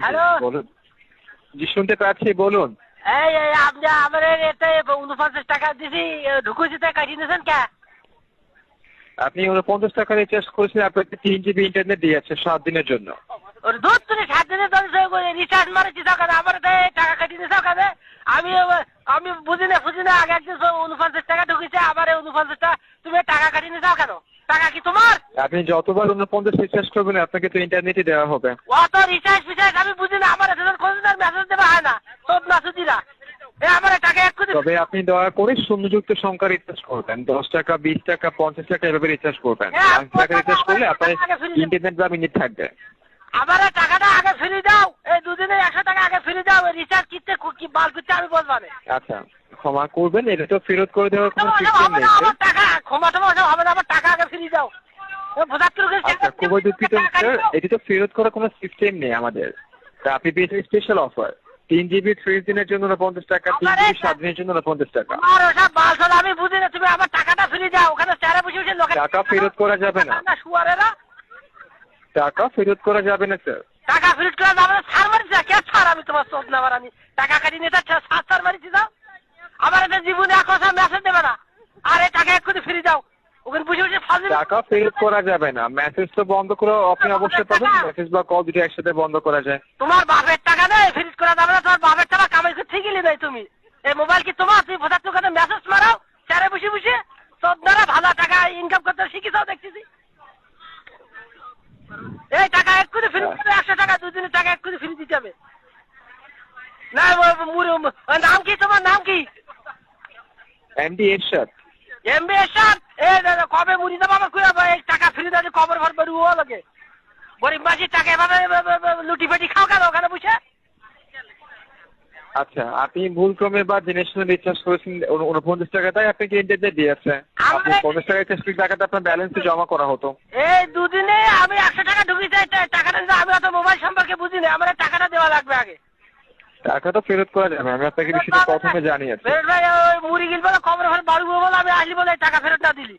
Hello? বলুন। জি শুনতে পাচ্ছি বলুন। এই এই আপনি আমার এতে উনপঞ্চাশ টাকা দিছি ঢুকুছি কাটিয়ে নিয়েছেন কে? আপনি উনপঞ্চাশ টাকা রিচার্জ করেছেন আপনাকে তিন জিবি ইন্টারনেট দিয়েছে সাত দিনের জন্য। ওর দুধ তুমি সাত দিনে দশ রিচার্জ মারেছি সকালে আমার টাকা কাটিয়ে দিয়েছে সকালে আমি আমি বুঝি না বুঝি না আগে একদিন উনপঞ্চাশ টাকা ঢুকেছে আবার উনপঞ্চাশ টাকা তুমি টাকা কাটিয়ে নিয়েছো কেন? টাকা কি তোমার? আপনি যতবার উনপঞ্চাশ রিচার্জ করবেন আপনাকে তো ইন্টারনেটই দেওয়া হবে। অত রিচার্জ ফিচার্জ আমি বুঝি না আমার এতজন কোনদিন মেসেজ দেওয়া হয় না। সব তবে আপনি দয়া করে শূন্যযুক্ত সংখ্যা রিচার্জ করবেন। দশ টাকা বিশ টাকা পঞ্চাশ টাকা এভাবে রিচার্জ করবেন। হ্যাঁ, পাঁচ টাকা রিচার্জ করলে আপনার ইন্টারনেট বা মিনিট থাকবে। আমার টাকাটা আগে ফ্রি দাও। এই দুদিনে একশো টাকা আগে ফ্রি দাও। রিচার্জ কিনতে কি বাল করতে আমি বলব আচ্ছা ক্ষমা করবেন এটা তো ফেরত করে দেওয়ার কোনো সিস্টেম নেই। ক্ষমা টমা হবে না আমার দাও আচ্ছা এটি তো ফেরত করার কোনো সিস্টেম নেই আমাদের। তা আপনি পেয়েছেন স্পেশাল অফার তিন জিবি ত্রিশ দিনের জন্য পঞ্চাশ টাকা তিন জিবি সাত দিনের জন্য পঞ্চাশ টাকা। আমি বুঝি না তুমি আমার টাকাটা ফ্রি দাও ওখানে চেয়ারে বসে বসে লোকে টাকা ফেরত করা যাবে না। না শুয়ারেরা। টাকা ফেরত করা যাবে না স্যার। টাকা ফেরত করে ছাড় মারিছি কে ছাড় আমি তোমার চোখ নেবার আমি টাকা কাটি নিয়ে ছাড় ছাড় মারিছি দাও আমার এটা জীবনে এক কথা মেসেজ দেবে না। আর এই টাকা এক কোটি ফ্রি দাও ওখানে বসে বসে ফালতু টাকা ফেরত করা যাবে না। মেসেজ তো বন্ধ করে আপনি অবশ্যই পাবেন। মেসেজ বা কল দুটো একসাথে বন্ধ করা যায়। তোমার বাপের টাকা নেই ফ্রিজ করে দাও না। তোমার বাপের টাকা কামাই করতে গেলে নেই তুমি। এই মোবাইল কি তোমার? তুমি ভোটার দোকানে মেসেজ মারাও চারে বসে বসে সব দ্বারা ভালো টাকা ইনকাম করতে শিখেছাও দেখতেছি। এই টাকা এক কোটি ফ্রি দিতে একশো টাকা দুদিনের টাকা এক কোটি ফ্রি দিতে হবে। না মুড়ি- নাম কি তোমার? নাম কি? এমডি এরশাদ এমবি এসব এই দাদা কবে মুড়ি দেবো? আমার কুড়ে এই টাকা ফ্রি দেবে কবর ভর বেরু ও লাগে? গরিব মাসির টাকা এভাবে এ- এ- এ- লুটি পেটি খাও কেন ওখানে বসে? আচ্ছা আপনি ভুল ক্রমে বা জেনে শুনে রিচার্জ করেছেন উন- উনপঞ্চাশ টাকা তাই আপনাকে ইন্টারনেট দিয়েছে। আপনি পঞ্চাশ টাকা রিচার্জ টাকাটা আপনার ব্যালেন্সে জমা করা হতো। এই দুদিনে আমি একশো টাকা ঢুকিয়েছি এই টা- টাকাটা আমি অত মোবাইল সম্পর্কে বুঝি না আমার টাকাটা দেওয়া লাগবে আগে। টাকা তো ফেরত করা যাবে আমি আপনাকে বিষয়টা প্রথমে জানিয়েছি ভাই ওই মুড়ি গিল বলে কবর ঘর বাড়ু বলে আমি আসলি বলে টাকা ফেরত না দিলি।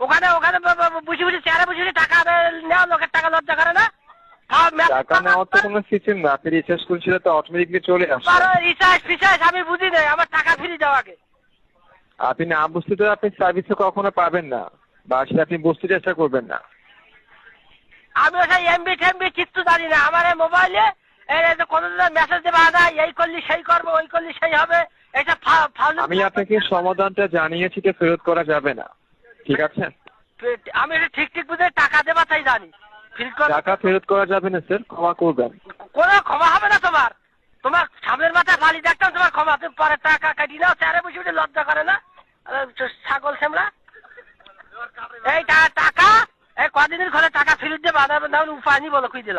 ওখানে ওখানে ব- ব- ব- বসে বসে চেয়ারে বসে টাকা নেওয়া লোকের টাকা লজ্জা করে না? টাকা নেওয়ার তো কোনো সিস্টেম না আপনি রিচার্জ করেছিলেন তো অটোমেটিকলি চলে আসে রিচার্জ ফিচার্জ আমি বুঝি আমার টাকা ফিরে যাও আগে। আপনি না বুঝতে তো আপনি সার্ভিসও কখনো পাবেন না বা আপনি বুঝতে চেষ্টা করবেন না। আমি ওটা এমবি টেমবি কিচ্ছু জানি না আমার এই মোবাইলে আমি আপনাকে সমাধানটা জানিয়েছি যে ফেরত করা যাবে না। ঠিক আছে? আমি এটা ঠিক ঠিক বুঝে টাকা দেবা তাই জানি। টাকা ফেরত করা যাবে না স্যার ক্ষমা করবেন। কোনো ক্ষমা হবে না তোমার। তোমার সামনের মাথায় বালি দেখতাম তোমার ক্ষমা। তুমি পরে টাকা কাটি নাও চেয়ারে বসে বসে লজ্জা করে না। ছাগল সেমরা এই টাকা এই কদিনের ঘরে টাকা ফেরত দেবে আদার উপায় নি বলো কুই দিল?